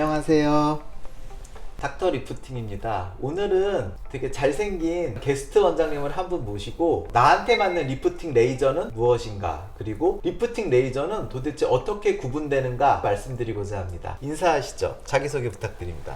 안녕하세요. 닥터 리프팅입니다. 오늘은 되게 잘생긴 게스트 원장님을 한 분 모시고 나한테 맞는 리프팅 레이저는 무엇인가 그리고 리프팅 레이저는 도대체 어떻게 구분되는가 말씀드리고자 합니다. 인사하시죠. 자기소개 부탁드립니다.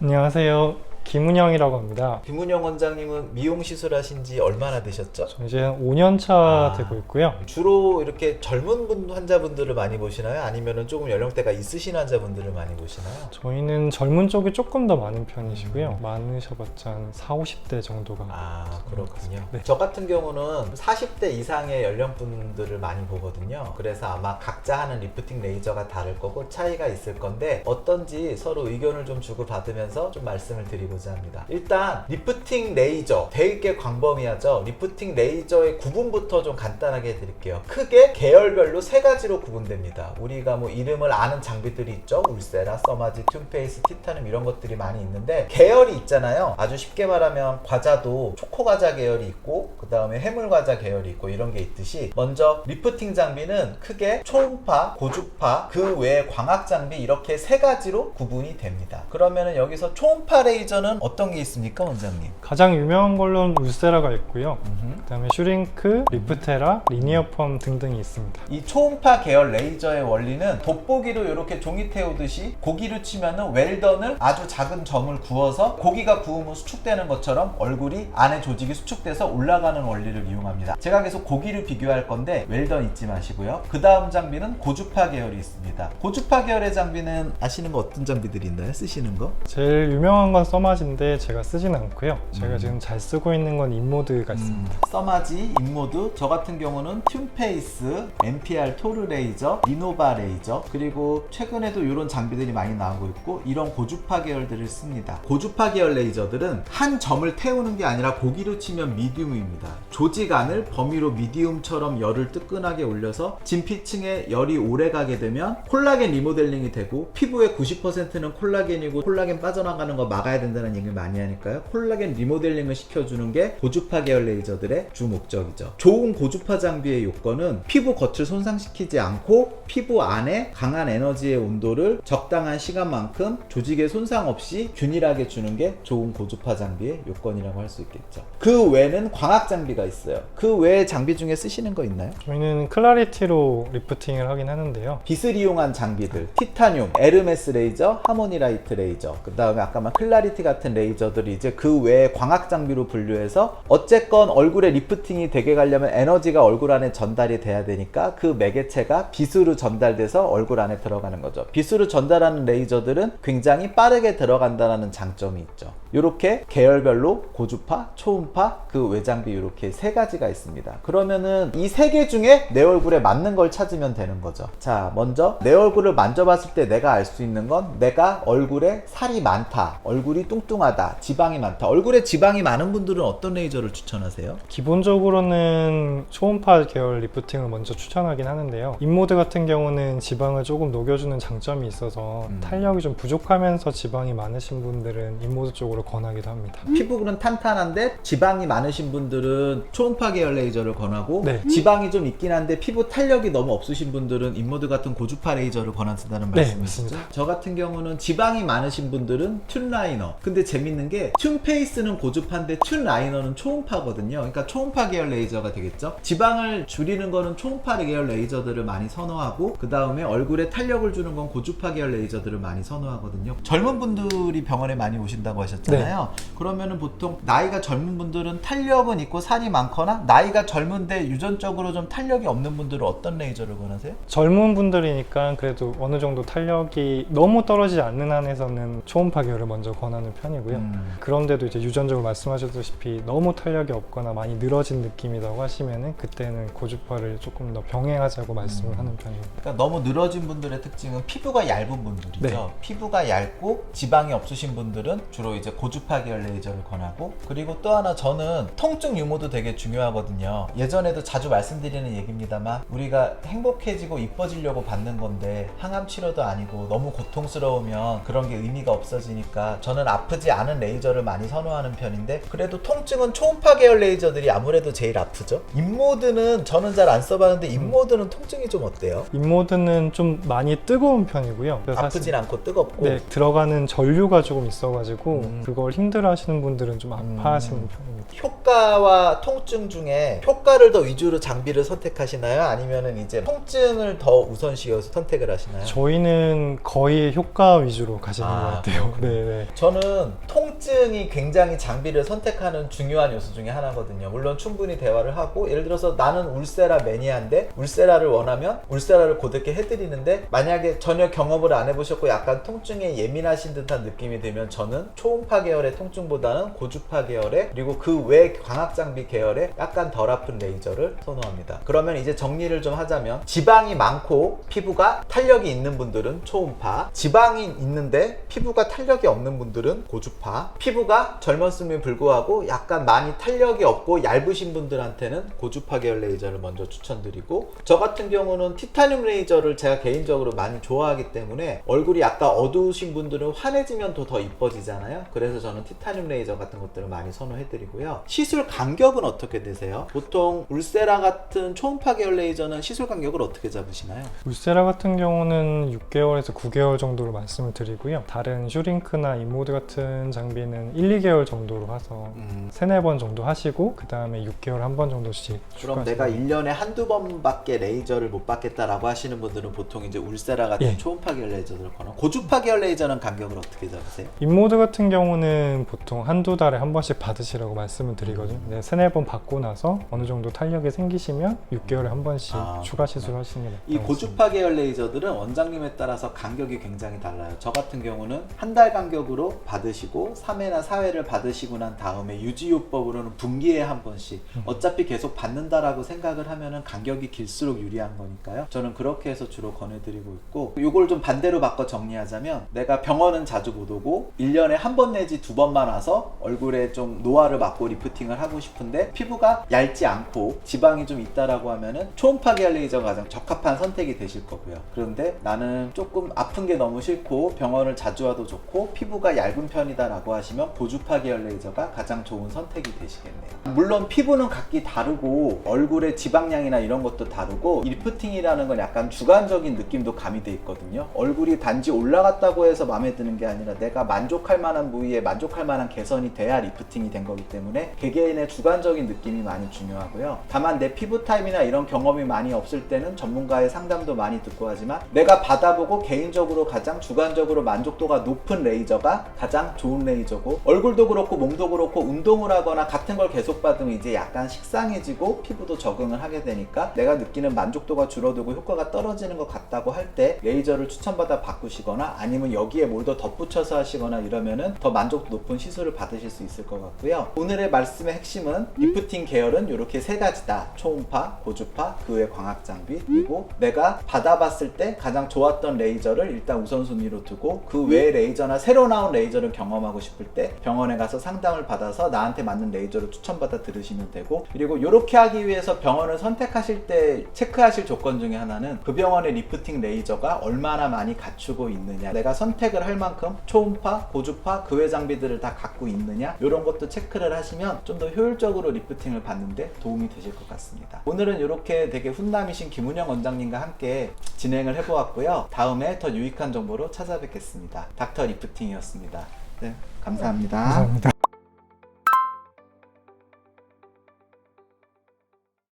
안녕하세요. 김은영이라고 합니다. 김은영 원장님은 미용 시술하신 지 얼마나 되셨죠? 저 이제 한 5년 차 아. 되고 있고요. 주로 이렇게 젊은 분 환자분들을 많이 보시나요? 아니면은 조금 연령대가 있으신 환자분들을 많이 보시나요? 저희는 젊은 쪽이 조금 더 많은 편이시고요. 많으셔봤자 한 4, 50대 정도가. 아 그렇군요. 네. 저 같은 경우는 40대 이상의 연령분들을 많이 보거든요. 그래서 아마 각자 하는 리프팅 레이저가 다를 거고 차이가 있을 건데 어떤지 서로 의견을 좀 주고 받으면서 좀 말씀을 드리고 자 합니다. 일단 리프팅 레이저 되게 광범위하죠. 리프팅 레이저의 구분부터 좀 간단하게 해드릴게요. 크게 계열별로 세 가지로 구분됩니다. 우리가 뭐 이름을 아는 장비들이 있죠. 울세라, 써마지, 튠페이스, 티타늄 이런 것들이 많이 있는데 계열이 있잖아요. 아주 쉽게 말하면 과자도 초코 과자 계열이 있고 그 다음에 해물 과자 계열이 있고 이런 게 있듯이 먼저 리프팅 장비는 크게 초음파, 고주파, 그 외에 광학 장비 이렇게 세 가지로 구분이 됩니다. 그러면은 여기서 초음파 레이저는 어떤 게 있습니까, 원장님? 가장 유명한 걸로는 울세라가 있고요. 음흠. 그다음에 슈링크, 리프테라, 리니어펌 등등이 있습니다. 이 초음파 계열 레이저의 원리는 돋보기로 이렇게 종이 태우듯이 고기로 치면은 웰던을 아주 작은 점을 구워서 고기가 구우면 수축되는 것처럼 얼굴이 안에 조직이 수축돼서 올라가는 원리를 이용합니다. 제가 계속 고기를 비교할 건데 웰던 잊지 마시고요. 그 다음 장비는 고주파 계열이 있습니다. 고주파 계열의 장비는 아시는 거 어떤 장비들이 있나요? 쓰시는 거? 제일 유명한 건 써마 지인데 제가 쓰진 않고요. 제가 음. 지금 잘 쓰고 있는 건 인모드가 있습니다. 음, 써마지, 인모드, 저 같은 경우는 튠페이스, MPR 토르 레이저, 리노바 레이저, 그리고 최근에도 이런 장비들이 많이 나오고 있고 이런 고주파 계열들을 씁니다. 고주파 계열 레이저들은 한 점을 태우는 게 아니라 고기로 치면 미디움입니다. 조직 안을 범위로 미디움처럼 열을 뜨끈하게 올려서 진피층에 열이 오래 가게 되면 콜라겐 리모델링이 되고 피부의 90%는 콜라겐이고 콜라겐 빠져나가는 거 막아야 된다는 얘기를 많이 하니까요. 콜라겐 리모델링을 시켜주는 게 고주파 계열 레이저들의 주 목적이죠. 좋은 고주파 장비의 요건은 피부 겉을 손상시키지 않고 피부 안에 강한 에너지의 온도를 적당한 시간만큼 조직에 손상 없이 균일하게 주는 게 좋은 고주파 장비의 요건이라고 할 수 있겠죠. 그 외에는 광학 장비가 있어요. 그 외에 장비 중에 쓰시는 거 있나요? 저희는 클라리티로 리프팅을 하긴 하는데요. 빛을 이용한 장비들 티타늄, 에르메스 레이저, 하모니라이트 레이저 그 다음에 아까 말 클라리티 같은 레이저들이 이제 그 외에 광학 장비로 분류해서 어쨌건 얼굴에 리프팅이 되게 가려면 에너지가 얼굴 안에 전달이 돼야 되니까 그 매개체가 빛으로 전달돼서 얼굴 안에 들어가는 거죠 빛으로 전달하는 레이저들은 굉장히 빠르게 들어간다는 장점이 있죠 이렇게 계열별로 고주파, 초음파, 그 외장비 이렇게 세 가지가 있습니다. 그러면은 이 세 개 중에 내 얼굴에 맞는 걸 찾으면 되는 거죠. 자, 먼저 내 얼굴을 만져봤을 때 내가 알 수 있는 건 내가 얼굴에 살이 많다, 얼굴이 뚱 뚱하다, 지방이 많다. 얼굴에 지방이 많은 분들은 어떤 레이저를 추천하세요? 기본적으로는 초음파 계열 리프팅을 먼저 추천하긴 하는데요. 인모드 같은 경우는 지방을 조금 녹여주는 장점이 있어서 음. 탄력이 좀 부족하면서 지방이 많으신 분들은 인모드 쪽으로 권하기도 합니다. 피부는 탄탄한데 지방이 많으신 분들은 초음파 계열 레이저를 권하고 네. 지방이 좀 있긴 한데 피부 탄력이 너무 없으신 분들은 인모드 같은 고주파 레이저를 권한다는 네, 말씀이시죠? 맞습니다. 저 같은 경우는 지방이 많으신 분들은 튠 라이너. 근데 재밌는 게 튠 페이스는 고주파인데 튠 라이너는 초음파거든요. 그러니까 초음파 계열 레이저가 되겠죠. 지방을 줄이는 거는 초음파 계열 레이저들을 많이 선호하고 그 다음에 얼굴에 탄력을 주는 건 고주파 계열 레이저들을 많이 선호하거든요. 젊은 분들이 병원에 많이 오신다고 하셨잖아요. 그러면은 보통 나이가 젊은 분들은 탄력은 있고 살이 많거나 나이가 젊은데 유전적으로 좀 탄력이 없는 분들은 어떤 레이저를 권하세요? 젊은 분들이니까 그래도 어느 정도 탄력이 너무 떨어지지 않는 한에서는 초음파 계열을 먼저 권하는 편이고요. 음. 그런데도 이제 유전적으로 말씀하셨다시피 너무 탄력이 없거나 많이 늘어진 느낌이라고 하시면은 그때는 고주파를 조금 더 병행하자고 말씀을 음. 하는 편입니다. 그러니까 너무 늘어진 분들의 특징은 피부가 얇은 분들이죠. 네. 피부가 얇고 지방이 없으신 분들은 주로 이제 고주파 계열 레이저를 권하고 그리고 또 하나 저는 통증 유무도 되게 중요하거든요. 예전에도 자주 말씀드리는 얘기입니다만 우리가 행복해지고 이뻐지려고 받는 건데 항암 치료도 아니고 너무 고통스러우면 그런 게 의미가 없어지니까 저는 아프지 않은 레이저를 많이 선호하는 편인데 그래도 통증은 초음파 계열 레이저들이 아무래도 제일 아프죠. 인모드는 저는 잘 안 써봤는데 인모드는 통증이 좀 어때요? 인모드는 좀 많이 뜨거운 편이고요. 아프진 않고 뜨겁고 네, 들어가는 전류가 조금 있어가지고 음. 그걸 힘들어하시는 분들은 좀 아파하시는 음. 편입니다. 효과와 통증 중에 효과를 더 위주로 장비를 선택하시나요? 아니면은 이제 통증을 더 우선시해서 선택을 하시나요? 저희는 거의 효과 위주로 가시는 아, 것 같아요. 네, 네. 저는 통증이 굉장히 장비를 선택하는 중요한 요소 중에 하나거든요. 물론 충분히 대화를 하고 예를 들어서 나는 울세라 매니아인데 울세라를 원하면 울세라를 고데게 해드리는데 만약에 전혀 경험을 안 해보셨고 약간 통증에 예민하신 듯한 느낌이 들면 저는 초음파 계열의 통증보다는 고주파 계열의 그리고 그 외 광학 장비 계열의 약간 덜 아픈 레이저를 선호합니다. 그러면 이제 정리를 좀 하자면 지방이 많고 피부가 탄력이 있는 분들은 초음파, 지방이 있는데 피부가 탄력이 없는 분들은 고주파, 피부가 젊었음에 불구하고 약간 많이 탄력이 없고 얇으신 분들한테는 고주파 계열 레이저를 먼저 추천드리고 저 같은 경우는 티타늄 레이저를 제가 개인적으로 많이 좋아하기 때문에 얼굴이 약간 어두우신 분들은 환해지면 더, 더 이뻐지잖아요. 그래서 저는 티타늄 레이저 같은 것들을 많이 선호해드리고요. 시술 간격은 어떻게 되세요? 보통 울세라 같은 초음파 계열 레이저는 시술 간격을 어떻게 잡으시나요? 울세라 같은 경우는 6개월에서 9개월 정도로 말씀을 드리고요. 다른 슈링크나 인모드 같은 장비는 1, 2개월 정도로 해서 음, 세네 번 정도 하시고 그 다음에 6개월 한 번 정도씩 그럼 내가 거예요. 1년에 한두 번밖에 레이저를 못 받겠다라고 하시는 분들은 보통 이제 울세라 같은 예. 초음파 계열 레이저를 거나 고주파 계열 레이저는 간격을 어떻게 잡으세요? 인모드 같은 경우는 보통 한두 달에 한 번씩 받으시라고 말씀을 드리거든요. 네, 세네 번 받고 나서 어느 정도 탄력이 생기시면 6개월에 한 번씩 아, 추가 시술하시는 게 이 고주파 계열 레이저들은 원장님에 따라서 간격이 굉장히 달라요. 저 같은 경우는 한 달 간격으로 받 으시고 3회나 4회를 받으시고 난 다음에 유지요법으로는 분기에 한 번씩 음. 어차피 계속 받는다라고 생각을 하면은 간격이 길수록 유리한 거니까요. 저는 그렇게 해서 주로 권해드리고 있고 요걸 좀 반대로 바꿔 정리하자면 내가 병원은 자주 못 오고 1년에 한 번 내지 두 번만 와서 얼굴에 좀 노화를 막고 리프팅을 하고 싶은데 피부가 얇지 않고 지방이 좀 있다라고 하면은 초음파 계열 레이저가 가장 적합한 선택이 되실 거고요. 그런데 나는 조금 아픈 게 너무 싫고 병원을 자주 와도 좋고 피부가 얇은 편이다라고 하시면 고주파 계열 레이저가 가장 좋은 선택이 되시겠네요. 물론 피부는 각기 다르고 얼굴의 지방량이나 이런 것도 다르고 이 리프팅이라는 건 약간 주관적인 느낌도 가미돼 있거든요. 얼굴이 단지 올라갔다고 해서 마음에 드는 게 아니라 내가 만족할 만한 부위에 만족할 만한 개선이 돼야 리프팅이 된 거기 때문에 개개인의 주관적인 느낌이 많이 중요하고요. 다만 내 피부 타입이나 이런 경험이 많이 없을 때는 전문가의 상담도 많이 듣고 하지만 내가 받아보고 개인적으로 가장 주관적으로 만족도가 높은 레이저가 가장 좋은 레이저고 얼굴도 그렇고 몸도 그렇고 운동을 하거나 같은 걸 계속 받으면 이제 약간 식상해지고 피부도 적응을 하게 되니까 내가 느끼는 만족도가 줄어들고 효과가 떨어지는 것 같다고 할 때 레이저를 추천받아 바꾸시거나 아니면 여기에 뭘 더 덧붙여서 하시거나 이러면은 더 만족도 높은 시술을 받으실 수 있을 것 같고요. 오늘의 말씀의 핵심은 리프팅 계열은 이렇게 세 가지다. 초음파, 고주파, 그 외 광학 장비 그리고 내가 받아봤을 때 가장 좋았던 레이저를 일단 우선순위로 두고 그 외 레이저나 새로 나온 레이저를 경험하고 싶을 때 병원에 가서 상담을 받아서 나한테 맞는 레이저를 추천받아 들으시면 되고 그리고 이렇게 하기 위해서 병원을 선택하실 때 체크하실 조건 중에 하나는 그 병원의 리프팅 레이저가 얼마나 많이 갖추고 있느냐 내가 선택을 할 만큼 초음파, 고주파, 그외 장비들을 다 갖고 있느냐 이런 것도 체크를 하시면 좀 더 효율적으로 리프팅을 받는데 도움이 되실 것 같습니다. 오늘은 이렇게 되게 훈남이신 김은영 원장님과 함께 진행을 해보았고요. 다음에 더 유익한 정보로 찾아뵙겠습니다. 닥터 리프팅이었습니다 네, 감사합니다. 감사합니다.